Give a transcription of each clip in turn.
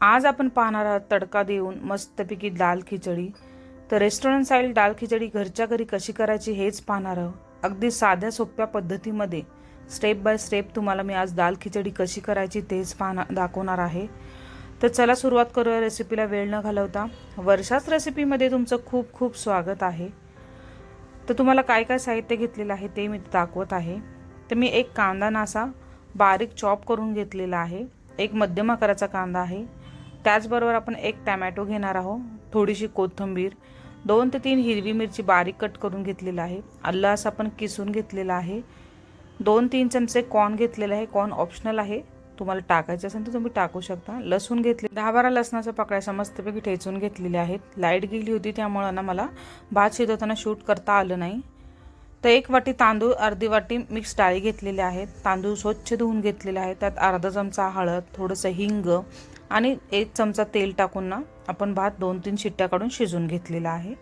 आज आपण पाहणार आहोत तडका देऊन मस्तपैकी दाल खिचडी. तर रेस्टॉरंट साईल दाल खिचडी घरच्या घरी कशी करायची हेच पाहणार आहोत. अगदी साध्या सोप्या पद्धतीमध्ये स्टेप बाय स्टेप तुम्हाला मी आज दाल खिचडी कशी करायची तेच पाहणार दाखवणार आहे. तर चला सुरुवात करूया रेसिपीला वेळ न घालवता. वर्षाच रेसिपीमध्ये तुमचं खूप खूप स्वागत आहे. तर तुम्हाला काय काय साहित्य घेतलेलं आहे ते मी दाखवत आहे. तर मी एक कांदा नासा बारीक चॉप करून घेतलेला आहे. एक मध्यम आकाराचा कांदा आहे. त्याचबरोबर आपण एक टॅमॅटो घेणार आहोत थोडीशी कोथिंबीर. दोन ते तीन हिरवी मिरची बारीक कट करून घेतलेला आहे. आलं असं आपण किसून घेतलेलं आहे. दोन तीन चमचे कॉर्न घेतलेले आहे. कॉर्न ऑप्शनल आहे. तुम्हाला टाकायचे असेल तर तुम्ही टाकू शकता. लसूण घेतले दहा बारा लसणाच्या पकड्या मस्तपैकी ठेचून घेतलेले आहेत. लाइट गेली होती त्यामुळं ना मला भात शिजवताना शूट करता आलं नाही. तर एक वाटी तांदूळ अर्धी वाटी मिक्स डाळी घेतलेल्या आहेत. तांदूळ स्वच्छ धुवून घेतलेले आहेत. त्यात अर्धा चमचा हळद थोडंसं हिंग आणि एक चमचा तेल टाकून ना आपण भात दोन तीन शिट्ट्या काढून शिजून घेतलेला आहे.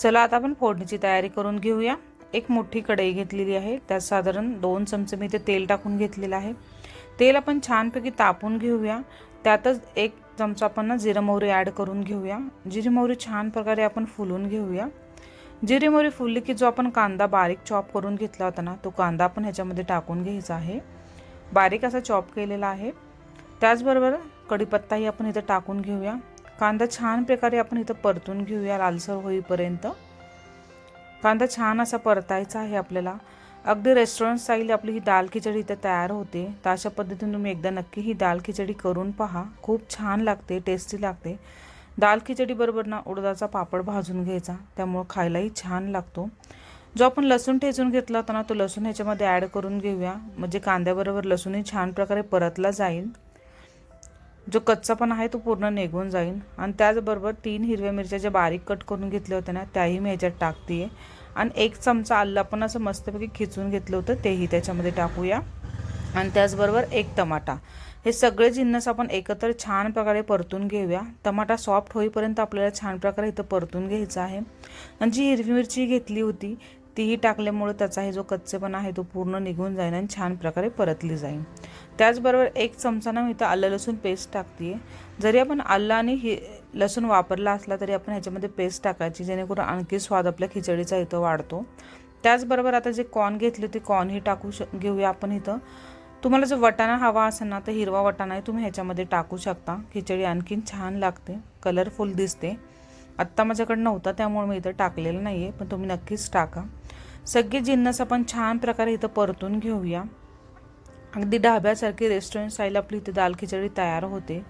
चला आता आपण फोडणीची तयारी करून घेऊया. एक मोठी कढई घेतलेली आहे. त्यात साधारण दोन चमचे मी ते तेल टाकून घेतलेलं आहे. तेल आपण छानपैकी तापून घेऊया. त्यातच एक चमचा आपण ना जिरं मोहरी ॲड करून घेऊया. जिरी मोहरी छान प्रकारे आपण फुलून घेऊया. जिरेमोरी मोहरी फुलली की जो आपण कांदा बारीक चॉप करून घेतला होता ना तो कांदा आपण ह्याच्यामध्ये टाकून घ्यायचा आहे. बारीक असा चॉप केलेला आहे. त्याचबरोबर कढीपत्ताही आपण इथं टाकून घेऊया. कांदा छान प्रकारे आपण इथं परतून घेऊया लालसर होईपर्यंत. कांदा छान असा परतायचा आहे आपल्याला. अगदी रेस्टॉरंट स्टाईल आपली ही दाल खिचडी इथं तयार होते. तर अशा पद्धतीने तुम्ही एकदा नक्की ही दाल खिचडी करून पहा. खूप छान लागते टेस्टी लागते. दाल खिचडीबरोबर ना उडदाचा पापड भाजून घ्यायचा त्यामुळं खायलाही छान लागतो. जो आपण लसूण ठेचून घेतला होता ना तो लसूण ह्याच्यामध्ये ॲड करून घेऊया. म्हणजे कांद्याबरोबर लसूणही छान प्रकारे परतला जाईल. जो कच्चा पण आहे तो पूर्ण निघून जाईल. आणि त्याचबरोबर तीन हिरव्या मिरच्या ज्या बारीक कट करून घेतल्या होत्या ना त्याही मी ह्याच्यात टाकते आणि एक चमचा आल्ला पण असं मस्तपैकी खिचून घेतलं होतं तेही त्याच्यामध्ये टाकूया. आणि त्याचबरोबर एक टमाटा. हे सगळे जिन्नस आपण एकत्र छान प्रकारे परतून घेऊया. टमाटा सॉफ्ट होईपर्यंत आपल्याला छान प्रकारे इथं परतून घ्यायचं आहे. आणि जी हिरवी मिरची घेतली होती तीही टाकल्यामुळे त्याचा हे जो कच्चेपणा आहे तो पूर्ण निघून जाईल आणि छान प्रकारे परतली जाईल त्याचबरोबर एक चमचा ना मी इथं आलं लसूण पेस्ट टाकते जरी आपण आलं आणि हि लसूण वापरला असला तरी आपण ह्याच्यामध्ये पेस्ट टाकायची जेणेकरून आणखी स्वाद आपल्या खिचडीचा इथं वाढतो. त्याचबरोबर आता जे कॉर्न घेतले ते कॉर्नही टाकू श घेऊया आपण इथं. तुम्हाला जर वटाणा हवा असेल ना तर हिरवा वटाणाही तुम्ही ह्याच्यामध्ये टाकू शकता. खिचडी आणखीन छान लागते कलरफुल दिसते. आत्ता माझ्याकडे नव्हता त्यामुळे मी इथं टाकलेलं नाही आहे पण तुम्ही नक्कीच टाका. सगळे जिन्नस आपण छान प्रकारे इथं परतून घेऊया. अगदी ढाब्यासारखी रेस्टॉरंट स्टाईल आपली इथे दाल खिचडी तयार होते.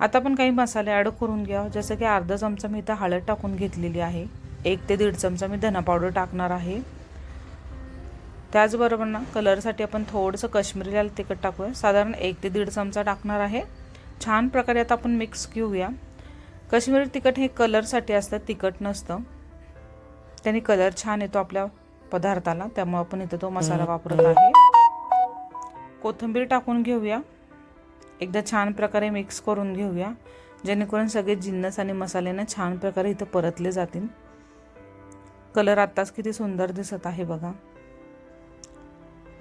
आता आपण काही मसाले ॲड करून घ्या जसं की अर्धा चमचा मी इथं हळद टाकून घेतलेली आहे. एक ते दीड चमचा मी धना पावडर टाकणार आहे. त्याचबरोबर ना कलरसाठी आपण थोडंसं कश्मीरी लाल तिखट टाकूया. साधारण एक ते दीड चमचा टाकणार आहे. छान प्रकारे आता आपण मिक्स घेऊया. कश्मीरी तिखट हे कलरसाठी असतं तिखट नसतं. त्याने कलर छान येतो आपल्या पदार्थाला त्यामुळे आपण इथं तो मसाला वापरत आहे. कोथिंबीर टाकून घेऊया. एकदा छान प्रकारे मिक्स करून घेऊया. जेणेकरून सगळे जिन्नस आणि मसाले छान प्रकारे इथं परतले जातील. कलर आत्ताच किती सुंदर दिसत आहे बघा.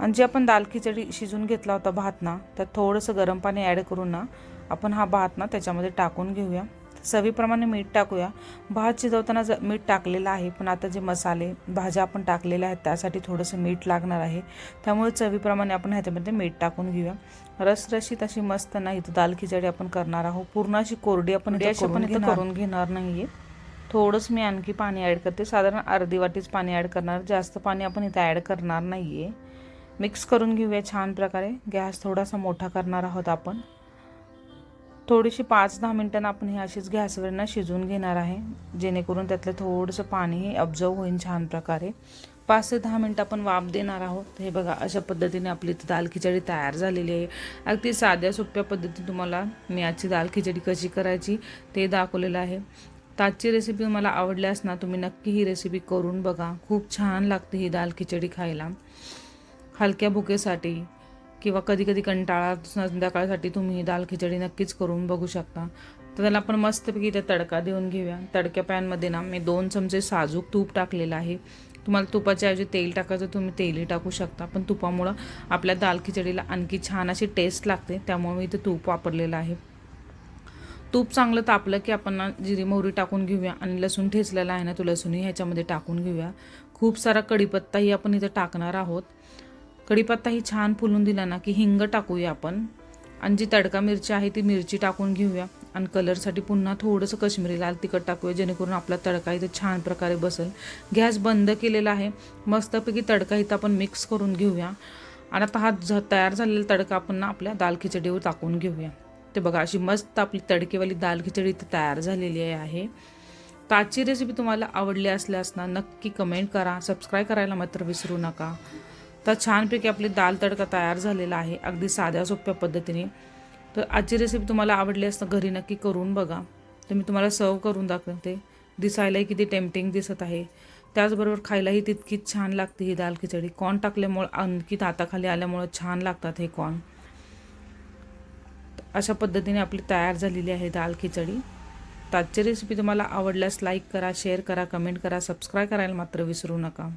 आणि जे आपण दाल खिचडी शिजून घेतला होता भात ना त्यात थोडंसं गरम पाणी ॲड करून ना आपण हा भात ना त्याच्यामध्ये टाकून घेऊया. चवीप्रमाणे मीठ टाकूया. भात शिजवताना ज मीठ टाकलेलं आहे पण आता जे मसाले भाज्या आपण टाकलेल्या आहेत त्यासाठी थोडंसं मीठ लागणार आहे. त्यामुळे चवीप्रमाणे आपण ह्याच्यामध्ये मीठ टाकून घेऊया. रसरशीत अशी मस्त ना इथं दाल खिचडी आपण करणार आहोत. पूर्ण अशी कोरडी आपण इथं करून घेणार नाही आहे थोडंच मी आणखी पाणी ॲड करते. साधारण अर्धी वाटीच पाणी ॲड करणार. जास्त पाणी आपण इथं ॲड करणार नाही आहे मिक्स करून घेऊया छान प्रकारे. गॅस थोडासा मोठा करणार आहोत आपण. थोडीशी पाच दहा मिनटांना आपण हे अशीच गॅसवरनं शिजवून घेणार आहे जेणेकरून त्यातलं थोडंसं पाणी ऑब्झर्व होईल छान प्रकारे. पाच ते दहा मिनटं आपण वाफ देणार आहोत. हे बघा अशा पद्धतीने आपली इथं दाल खिचडी तयार झालेली आहे. अगदी साध्या सोप्या पद्धतीने तुम्हाला मी आजची दाल खिचडी कशी करायची ते दाखवलेलं आहे. ताजची रेसिपी मला आवडल्यास ना तुम्ही नक्की ही रेसिपी करून बघा. खूप छान लागते ही दाल खिचडी खायला. हलक्या भुकेसाठी किंवा कधी कधी कंटाळा संध्याकाळसाठी तुम्ही दाल खिचडी नक्कीच करून बघू शकता. तर त्याला आपण मस्तपैकी इथे तडका देऊन घेऊया. तडक्या पॅनमध्ये ना मी दोन चमचे साजूक तूप टाकलेलं आहे. तुम्हाला तुपाच्या ऐवजी तेल टाकायचं तुम्ही तेलही टाकू शकता. पण तुपामुळं आपल्या दाल खिचडीला आणखी छान अशी टेस्ट लागते. त्यामुळे मी इथे तूप वापरलेलं आहे. तूप चांगलं तापलं की आपण ना जिरी मोहरी टाकून घेऊया आणि लसूण ठेचलेला आहे ना तो लसूणही ह्याच्यामध्ये टाकून घेऊया. खूप सारा कढीपत्ताही आपण इथं टाकणार आहोत. कढीपत्ता ही छान फुलून दिला ना की हिंग टाकूया आपण. आणि जी तडका मिरची आहे ती मिरची टाकून घेऊया. आणि कलरसाठी पुन्हा थोडंसं कश्मीरी लाल तिखट टाकूया जेणेकरून आपला तडका इथं छान प्रकारे बसेल. गॅस बंद केलेला आहे. मस्तपैकी तडका इथं आपण मिक्स करून घेऊया. आणि आता हा झ तयार झालेला तडका आपण ना आपल्या दाल खिचडीवर टाकून घेऊया. ते बघा अशी मस्त आपली तडकेवाली दाल खिचडी इथं तयार झालेली आहे. तर आजची रेसिपी तुम्हाला आवडली असल्यास ना नक्की कमेंट करा. सबस्क्राईब करायला मात्र विसरू नका. तर छानपैकी आपली दाल तडका तयार झालेला आहे. अगदी साध्या सोप्या पद्धतीने. तर आजची रेसिपी तुम्हाला आवडली असतं घरी नक्की करून बघा. तर मी तुम्हाला सर्व करून दाखवते. दिसायलाही किती टेम्पटिंग दिसत आहे. त्याचबरोबर खायलाही तितकीच छान लागते ही दाल खिचडी. कॉर्न टाकल्यामुळं आणखी ताताखाली आल्यामुळं छान लागतात हे कॉर्न अशा पद्धतीने आपली तयार झालेली आहे दाल खिचडी. तर आजची रेसिपी तुम्हाला आवडल्यास लाईक करा शेअर करा कमेंट करा सबस्क्राईब करायला मात्र विसरू नका.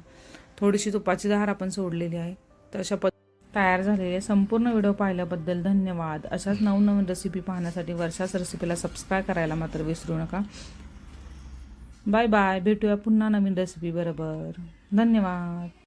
थोडीशी तुपाची दहार आपण सोडलेली आहे. तर अशा पद तयार झालेले संपूर्ण व्हिडिओ पाहिल्याबद्दल धन्यवाद. अशाच नवनवीन रेसिपी पाहण्यासाठी वर्षाच रेसिपीला सबस्क्राईब करायला मात्र विसरू नका. बाय बाय भेटूया पुन्हा नवीन रेसिपी बरोबर. धन्यवाद.